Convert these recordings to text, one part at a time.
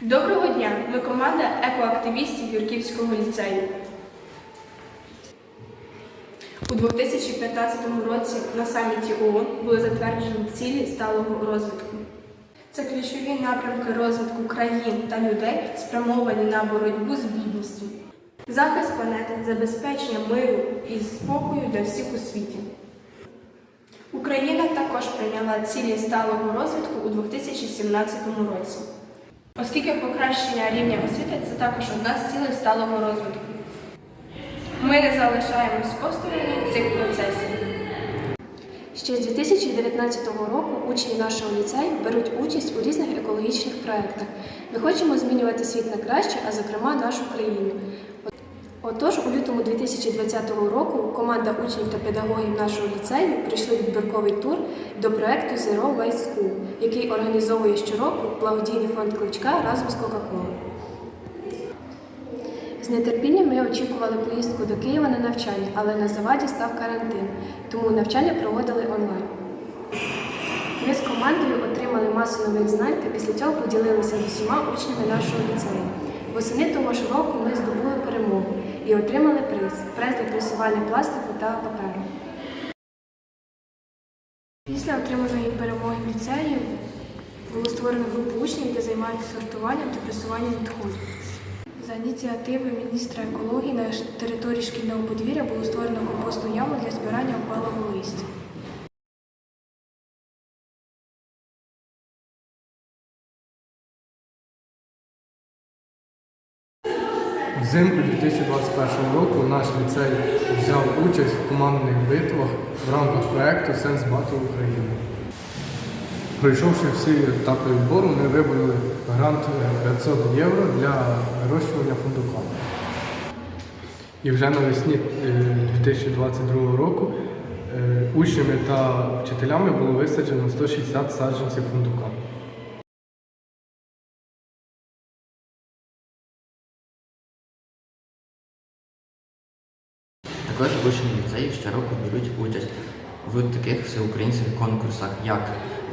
Доброго дня! Ми команда екоактивістів Юрківського ліцею. У 2015 році на саміті ООН були затверджені цілі сталого розвитку. Це ключові напрямки розвитку країн та людей, спрямовані на боротьбу з бідністю, захист планети, забезпечення миру і спокою для всіх у світі. Україна також прийняла цілі сталого розвитку у 2017 році. Оскільки покращення рівня освіти це також одна з цілей сталого розвитку. Ми не залишаємось осторонь цих процесів. Ще з 2019 року учні нашого ліцею беруть участь у різних екологічних проєктах. Ми хочемо змінювати світ на краще, а зокрема нашу країну. Отож, у лютому 2020 року команда учнів та педагогів нашого ліцею прийшли відбірковий тур до проєкту Zero Waste School, який організовує щороку благодійний фонд Кличка разом з Кока-Колою. З нетерпінням ми очікували поїздку до Києва на навчання, але на заваді став карантин, тому навчання проводили онлайн. Ми з командою отримали масу нових знань та після цього поділилися з усіма учнями нашого ліцею. Восени того ж року ми здобули перемогу і отримали приз приз для пресування пластику та паперу. Після отриманої перемоги в ліцеї було створено групу учнів, які займаються сортуванням та пресуванням відходів. За ініціативи міністра екології на території шкільного подвір'я було створено компостну яму для збирання опалого листя. Взимку 2021 року наш ліцей взяв участь в командних битвах в рамках проєкту Сенс Батл України. Пройшовши всі етапи відбору, ми вибороли грант 500 євро для вирощування фундука. І вже навесні е, 2022 року е, учнями та вчителями було висаджено 160 саджанців фундука. Також учні ліцею щороку беруть участь в таких всеукраїнських конкурсах, як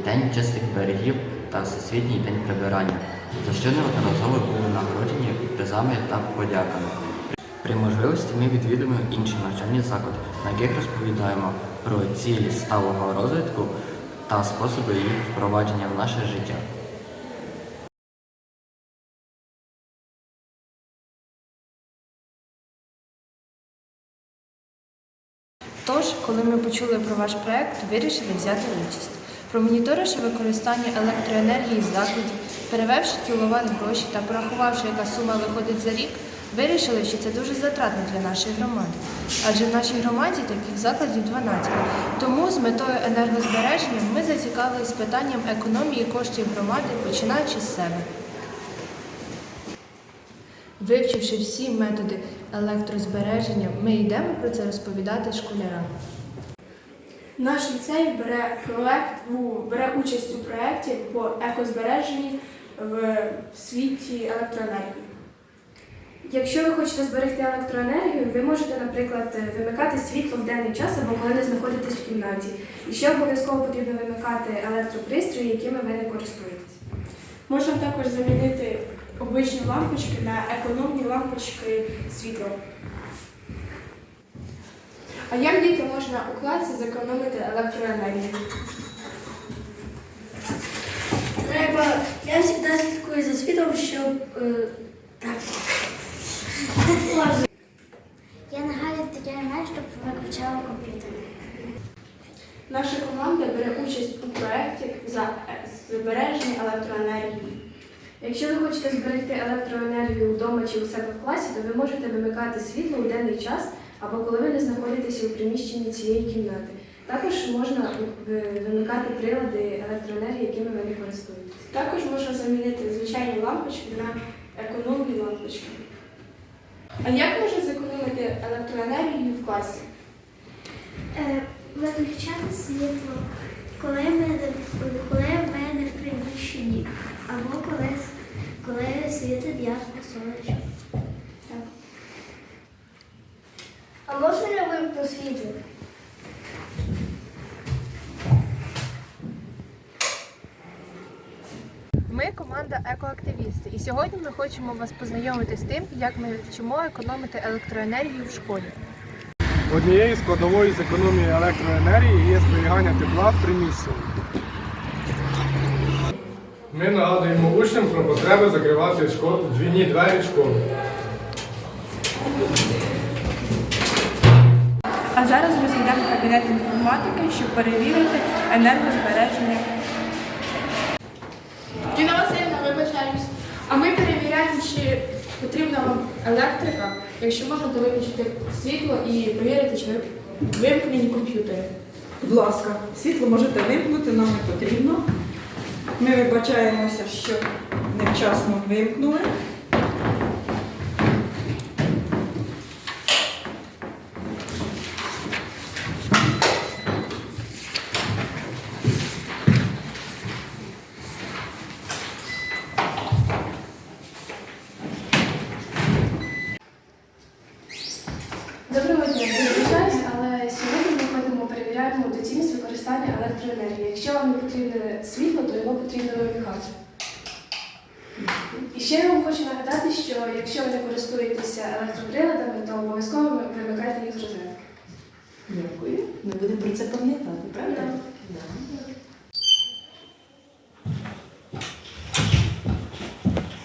День чистих берегів та Всесвітній день прибирання, за що неодноразово були нагороджені призами та подяками. При можливості ми відвідуємо інші навчальні заклади, на яких розповідаємо про цілі сталого розвитку та способи їх впровадження в наше життя. Тож, коли ми почули про ваш проект, вирішили взяти участь. Промоніторивши використання електроенергії закладів, перевевши кіловат гроші та порахувавши, яка сума виходить за рік, вирішили, що це дуже затратно для нашої громади. Адже в нашій громаді таких закладів 12. Тому з метою енергозбереження ми зацікавились питанням економії коштів громади, починаючи з себе. Вивчивши всі методи електрозбереження, ми йдемо про це розповідати школярам. Наш ліцей бере проект бере участь у проєкті по екозбереженні в світі електроенергії. Якщо ви хочете зберегти електроенергію, ви можете, наприклад, вимикати світло в денний час або коли не знаходитесь в кімнаті. І ще обов'язково потрібно вимикати електропристрої, якими ви не користуєтесь. Можна також замінити обичні лампочки на економні лампочки світла. А як діти можна у класі зекономити електроенергію? Треба, я завжди слідкую за світом, щоб е, так. Я нагадую таке щоб виключала комп'ютер. Наша команда бере участь у проєкті за е, збереження електроенергії. Якщо ви хочете зберегти електроенергію вдома чи у себе в класі, то ви можете вимикати світло у денний час або коли ви не знаходитеся у приміщенні цієї кімнати. Також можна е, вимикати прилади електроенергії, якими ви не користуєтесь. Також можна замінити звичайні лампочки на економні лампочки. А як можна зекономити електроенергію в класі? Е, виключати світло, коли ми, коли в мене в приміщенні, або коли, коли світить ясно сонечко. А можна я вимкну світло? Ми команда екоактивісти, і сьогодні ми хочемо вас познайомити з тим, як ми вчимо економити електроенергію в школі. Однією складовою з економії електроенергії є зберігання тепла в приміщенні. Ми нагадуємо учням про потребу закривати школ... двійні двері школи. А зараз розійдемо в кабінет інформатики, щоб перевірити енергозбереження. Діна Васильівна, вибачаюсь. А ми перевіряємо, чи потрібна вам електрика, якщо можна, то виключити світло і перевірити, чи вимкнені комп'ютери. Будь ласка, світло можете вимкнути, нам не потрібно. Ми вибачаємося, що невчасно вимкнули. Доброго дня, я вибачаюсь, але сьогодні ми перевіряємо доцільність використання електроенергії. Якщо вам не потрібне світло, то його потрібно вимикати. І ще я вам хочу нагадати, що якщо ви не користуєтеся електроприладами, то обов'язково вимикайте їх з розетки. Дякую. Ми будемо про це пам'ятати, правда?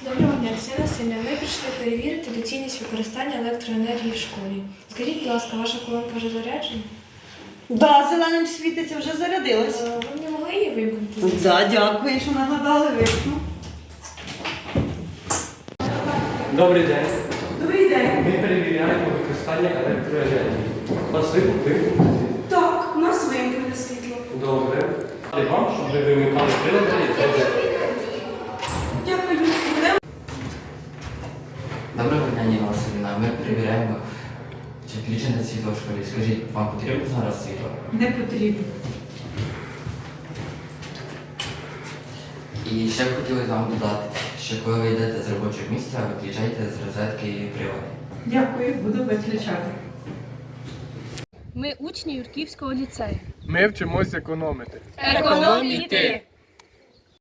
Доброго дня, Ксена Сильна. Ми прийшли перевірити доцільність використання електроенергії в школі. Скажіть, будь ласка, ваша колонка вже заряджена? Да, зеленим світиться, вже зарядилась. Е, Ви не могли її вимкнути? Да, дякую, що нагадали, вимкну. Добрий день. Добрий день. Ми перевіряємо використання електроенергії. Вас вимкнути? Так, у нас вимкнули світло. Добре. А вам, щоб ви вимикали прилади? Дякую. Доброго дня, Ніна Васильівна. Ми перевіряємо, чи включене світло в школі. Скажіть, вам потрібно зараз світло? Не потрібно. І ще б хотіли вам додати, що коли ви йдете з робочого місця, виключайте з розетки прилади. Дякую, буду виключати. Ми учні Юрківського ліцею. Ми вчимося економити. Економіти!